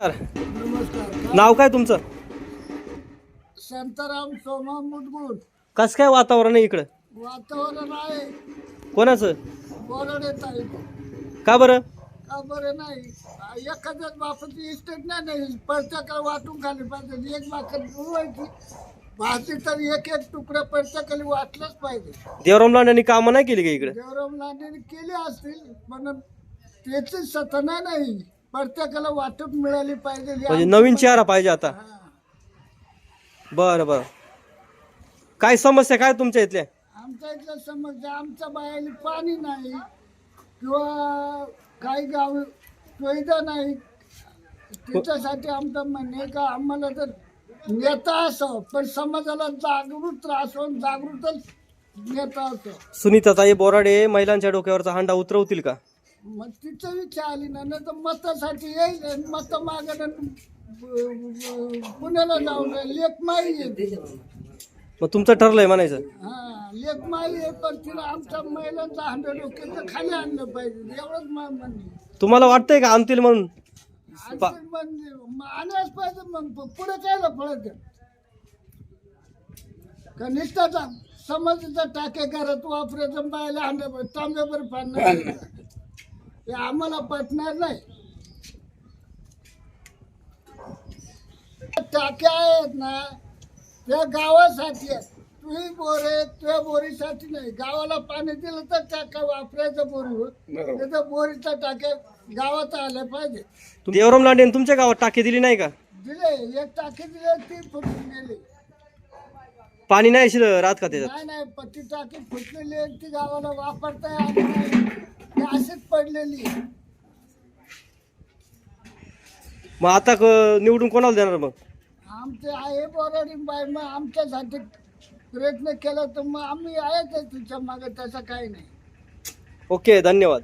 नमस्कार. नाव काय तुमचं? शांताराम सोमा मुदगुल. कसं काय वातावरण आहे इकडं? वातावरण आहे. कोणाचं? का बरं? का बरं नाही? एखाद्याच बापाची इस्टेट नाही नाही. प्रत्येकाला वाटून खाली पाहिजे? एक बाकर उडवायची. भाजी तर एक एक तुकडा प्रत्येकाला वाटलंच पाहिजे. देवराम लांडेंनी कामं नाही केली का इकडे? देवराम लांडेने केले असतील पण त्याची सतना नाही. प्रत्येकाला वाटप मिळाली पाहिजे म्हणजे नवीन चेहरा पाहिजे आता. बरं बरं. काय समस्या काय तुमच्या इथल्या? आमच्या इथलं समस्या आमच्या बायाला पाणी नाही किंवा काही गाव सुविधा नाही. त्याच्यासाठी आमचं म्हणणं का आम्हाला तर नेता असं पण समाजाला जागृत असून जागृतच नेता असं. सुनीताताई बोराडे महिलांच्या डोक्यावरचा हांडा उतरवतील का? मग तिचं विचार आली ना नाही तर मतासाठी येईल मत मागणं पुण्याला जाऊन लेख माई येते मग तुमचं ठरलंय म्हणायचं. हा लेख माई आहे पण तिला आमच्या महिलांचा हंड्रेड डोक्याचं खाली आणलं पाहिजे. एवढंच मा- म्हणणे तुम्हाला वाटतंय का आणतील म्हणून? आणखी म्हणजे. मग आल्याच पाहिजे मग पुढे कायला पळत का निष्ठाचा समाजाचा टाके घरात वापरायचं बायला हंड्या तांब्यावर पाडणार हे आम्हाला पटणार नाही. टाक्या आहेत ना त्या गावासाठी आहेत. तुही बोर आहे तुझ्या बोरीसाठी नाही. गावाला पाणी दिलं तर टाका वापरायचं बोरीवर नाही तर बोरीच्या टाक्या गावात आल्या पाहिजे. देवराम लांडेंनी तुमच्या गावात टाकी दिली नाही का? दिले. एक टाकी दिले ती फुटून गेली. पाणी नाही शिल राहत का त्याच्यात? नाही नाही पत्ती टाकी फुटलेली ती गावाला वापरता आली ती पडलेली. मग आता क- निवडून कोणाला देणार मग? आमचे आहे बोराडी बाई मग आमच्यासाठी प्रयत्न केला तर मग आम्ही आहेच आहे तुमच्या मागे तसं काही नाही. ओके धन्यवाद.